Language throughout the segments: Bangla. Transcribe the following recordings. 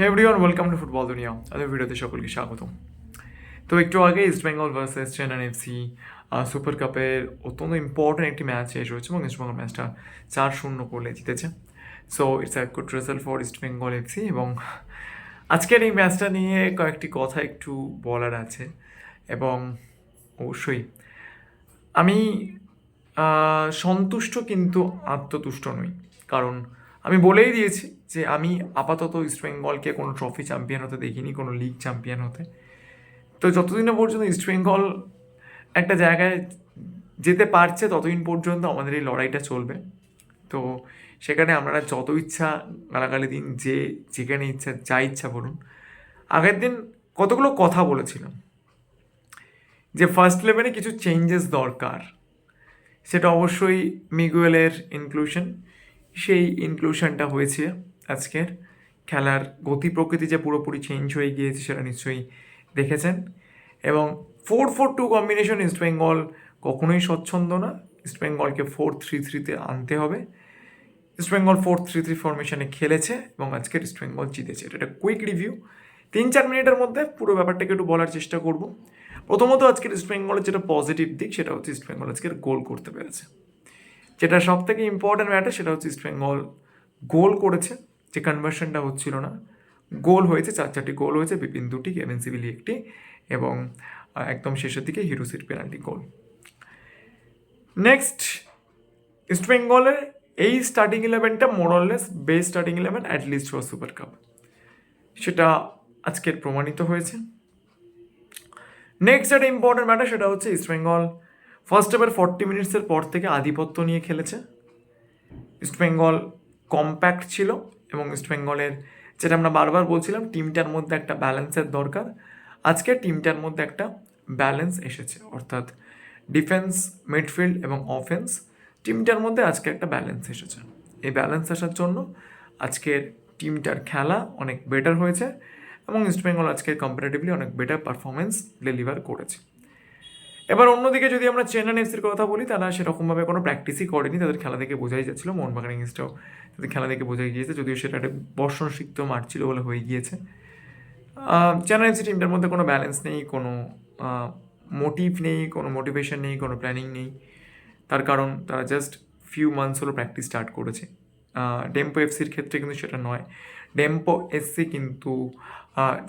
Hey everyone welcome to football দুনিয়া আজকের ভিডিওতে সকলকে স্বাগত তো একটু আগে East Bengal versus Chennai FC super কাপের অত্যন্ত ইম্পর্টেন্ট একটি ম্যাচ শেষ হয়েছে এবং ইস্ট বেঙ্গল ম্যাচটা চার শূন্য করলে জিতেছে। So it's a good result for East Bengal FC এবং আজকের এই ম্যাচটা নিয়ে কয়েকটি কথা একটু বলার আছে এবং অবশ্যই আমি সন্তুষ্ট কিন্তু আত্মতুষ্ট নই। কারণ আমি বলেই দিয়েছি যে আমি আপাতত ইস্টবেঙ্গলকে কোনো ট্রফি চ্যাম্পিয়ন হতে দেখিনি, কোনো লিগ চ্যাম্পিয়ন হতে। তো যতদিন পর্যন্ত ইস্টবেঙ্গল একটা জায়গায় যেতে পারছে, ততদিন পর্যন্ত আমাদের এই লড়াইটা চলবে। তো সেখানে আপনারা যত ইচ্ছা গালাগালি দিন, যে যেখানে ইচ্ছা, যা ইচ্ছা বলুন। আগের দিন কতগুলো কথা বলেছিলাম যে ফার্স্ট ইলেভেনে কিছু চেঞ্জেস দরকার। সেটা অবশ্যই মিগুয়েলের ইনক্লুশন সেই ইনক্লুশনটা হয়েছে আজকের। খেলার গতি প্রকৃতি যে পুরোপুরি চেঞ্জ হয়ে গিয়েছে সেটা নিশ্চয়ই দেখেছেন। এবং four four two combination East Bengal কখনোই স্বচ্ছন্দ না। ইস্টবেঙ্গলকে ফোর থ্রি থ্রিতে আনতে হবে। ইস্টবেঙ্গল ফোর থ্রি থ্রি ফরমেশনে খেলেছে এবং আজকের ইস্টবেঙ্গল জিতেছে। এটা একটা কুইক রিভিউ তিন চার মিনিটের মধ্যে পুরো ব্যাপারটাকে একটু বলার চেষ্টা করব। প্রথমত আজকের ইস্টবেঙ্গলের যেটা পজিটিভ দিক, সেটা হচ্ছে ইস্টবেঙ্গল আজকের গোল করতে পেরেছে। যেটা সব থেকে ইম্পর্ট্যান্ট ম্যাটার সেটা হচ্ছে ইস্টবেঙ্গল গোল করেছে, যে কনভার্সনটা হচ্ছিল না। গোল হয়েছে, চার চারটি গোল হয়েছে, বিপিন দুটি কেভিন সিভিলি একটি, এবং একদম শেষের দিকে হিরোসির পেনাল্টি গোল নেক্সট ইস্টবেঙ্গলের এই starting ইলেভেনটা Morales best starting eleven at least for super cup সেটা আজকের প্রমাণিত হয়েছে। নেক্সট যেটা ইম্পর্টেন্ট ম্যাটার সেটা হচ্ছে ইস্টবেঙ্গল ফার্স্ট এবার ফর্টি মিনিটসের পর থেকে আধিপত্য নিয়ে খেলেছে। ইস্টবেঙ্গল কম্প্যাক্ট ছিল এবং ইস্টবেঙ্গলের যেটা আমরা বারবার বলছিলাম টিমটার মধ্যে একটা ব্যালেন্সের দরকার। আজকে টিমটার মধ্যে একটা ব্যালেন্স এসেছে, অর্থাৎ ডিফেন্স মিডফিল্ড এবং অফেন্স টিমটার মধ্যে আজকে একটা ব্যালেন্স এসেছে। এই ব্যালেন্স আসার জন্য আজকের টিমটার খেলা অনেক বেটার হয়েছে এবং ইস্টবেঙ্গল আজকে কম্পারেটিভলি অনেক বেটার পারফরমেন্স ডেলিভার করেছে। এবার অন্যদিকে যদি আমরা চেন্নাই এফসির কথা বলি, তারা সেরকমভাবে কোনো প্র্যাকটিসই করেনি। তাদের খেলা থেকে বোঝাই যাচ্ছিল। মোহনবাগান ইংলিশটাও তাদের খেলা থেকে বোঝাই গিয়েছে। যদিও সেটা একটা বর্ষণ সিক্ত মাঠ ছিল বলে হয়ে গিয়েছে। চেন্নাই এফসি টিমটার মধ্যে কোনো ব্যালেন্স নেই, কোনো মোটিভ নেই, কোনো মোটিভেশন নেই, কোনো প্ল্যানিং নেই। তার কারণ তারা জাস্ট ফিউ মান্থস হলো প্র্যাকটিস স্টার্ট করেছে। ডেম্পো এফসির ক্ষেত্রে কিন্তু সেটা নয়। ডেম্পো এফসি কিন্তু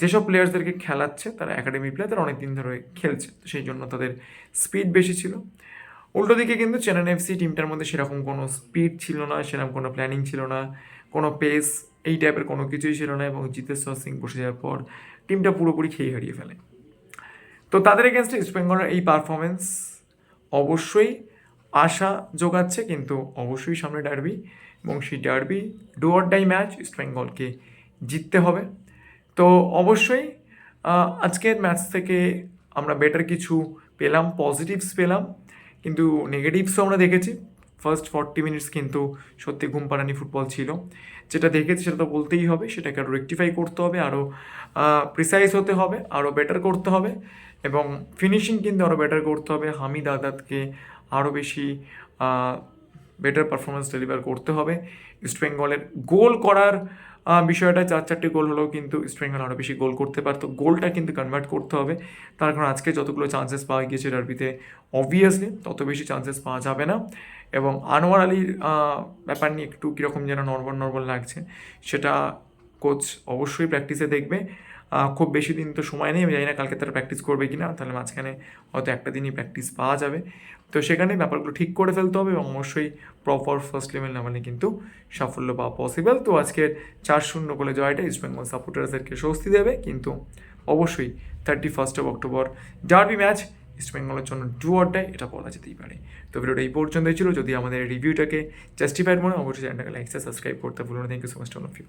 যেসব প্লেয়ার্সদেরকে খেলাচ্ছে, তারা একাডেমি প্লেয়ার তারা অনেক দিন ধরে খেলছে। তো সেই জন্য তাদের স্পিড বেশি ছিল। উল্টো দিকে কিন্তু চেন্নাই এফসি টিমটার মধ্যে সেরকম কোনো স্পিড ছিল না, সেরকম কোনো প্ল্যানিং ছিল না, কোনো পেস এই টাইপের কোনো কিছুই ছিল না এবং জিতেশ্বর সিং বসে যাওয়ার পর টিমটা পুরোপুরি খেয়ে হারিয়ে ফেলে। তো তাদের এগেনস্টে ইস্ট বেঙ্গলের এই পারফরমেন্স অবশ্যই আশা যোগাচ্ছে, কিন্তু অবশ্যই সামনে ডারবি এবং সেই derby, do or die match East বেঙ্গলকে জিততে হবে। তো অবশ্যই আজকের ম্যাচ থেকে আমরা বেটার কিছু পেলাম, পজিটিভস পেলাম, কিন্তু নেগেটিভসও আমরা দেখেছি। ফার্স্ট ফর্টি মিনিটস কিন্তু সত্যি ঘুম পাড়ানি ফুটবল ছিল। যেটা দেখেছি সেটা তো বলতেই হবে, সেটাকে আরও রেকটিফাই করতে হবে আরও প্রিসাইজ হতে হবে আরও বেটার করতে হবে এবং ফিনিশিং কিন্তু আরও বেটার করতে হবে। হামিদ আদাতকে আরও বেশি বেটার পারফরমেন্স ডেলিভার করতে হবে। ইস্টবেঙ্গলের গোল করার বিষয়টা চার চারটি গোল হলেও কিন্তু ইস্টবেঙ্গল আরও বেশি গোল করতে পারতো। গোলটা কিন্তু কনভার্ট করতে হবে। তার কারণ আজকে যতগুলো চান্সেস পাওয়া গিয়েছে ডার্বিতে অবভিয়াসলি তত বেশি চান্সেস পাওয়া যাবে না। এবং আনোয়ার আলীর ব্যাপার নিয়ে একটু কীরকম যেন নর্মাল নর্মাল লাগছে, সেটা কোচ অবশ্যই প্র্যাকটিসে দেখবে। খুব বেশি দিন তো সময় নেই, আমি জানি না কালকে তারা প্র্যাকটিস করবে কি না তাহলে মাঝখানে হয়তো একটা দিনই প্র্যাকটিস পাওয়া যাবে। তো সেখানে ব্যাপারগুলো ঠিক করে ফেলতে হবে এবং অবশ্যই প্রপার ফার্স্ট লেভেল নামালে কিন্তু সাফল্য পাওয়া পসিবল তো আজকের চার শূন্য গোলে জয়টা ইস্টবেঙ্গল সাপোর্টার্সদেরকে স্বস্তি দেবে, কিন্তু অবশ্যই thirty first of October derby match ইস্টবেঙ্গলের জন্য ডু অর ডাই এটা বলা যেতেই পারে। তো ভিডিওটা এই পর্যন্তই ছিল, যদি আমাদের রিভিউটাকে জাস্টিফাইড মনে অবশ্যই চ্যানেলটাকে লাইক সাবস্ক্রাইব করতে ভুলুন thank you so much all of you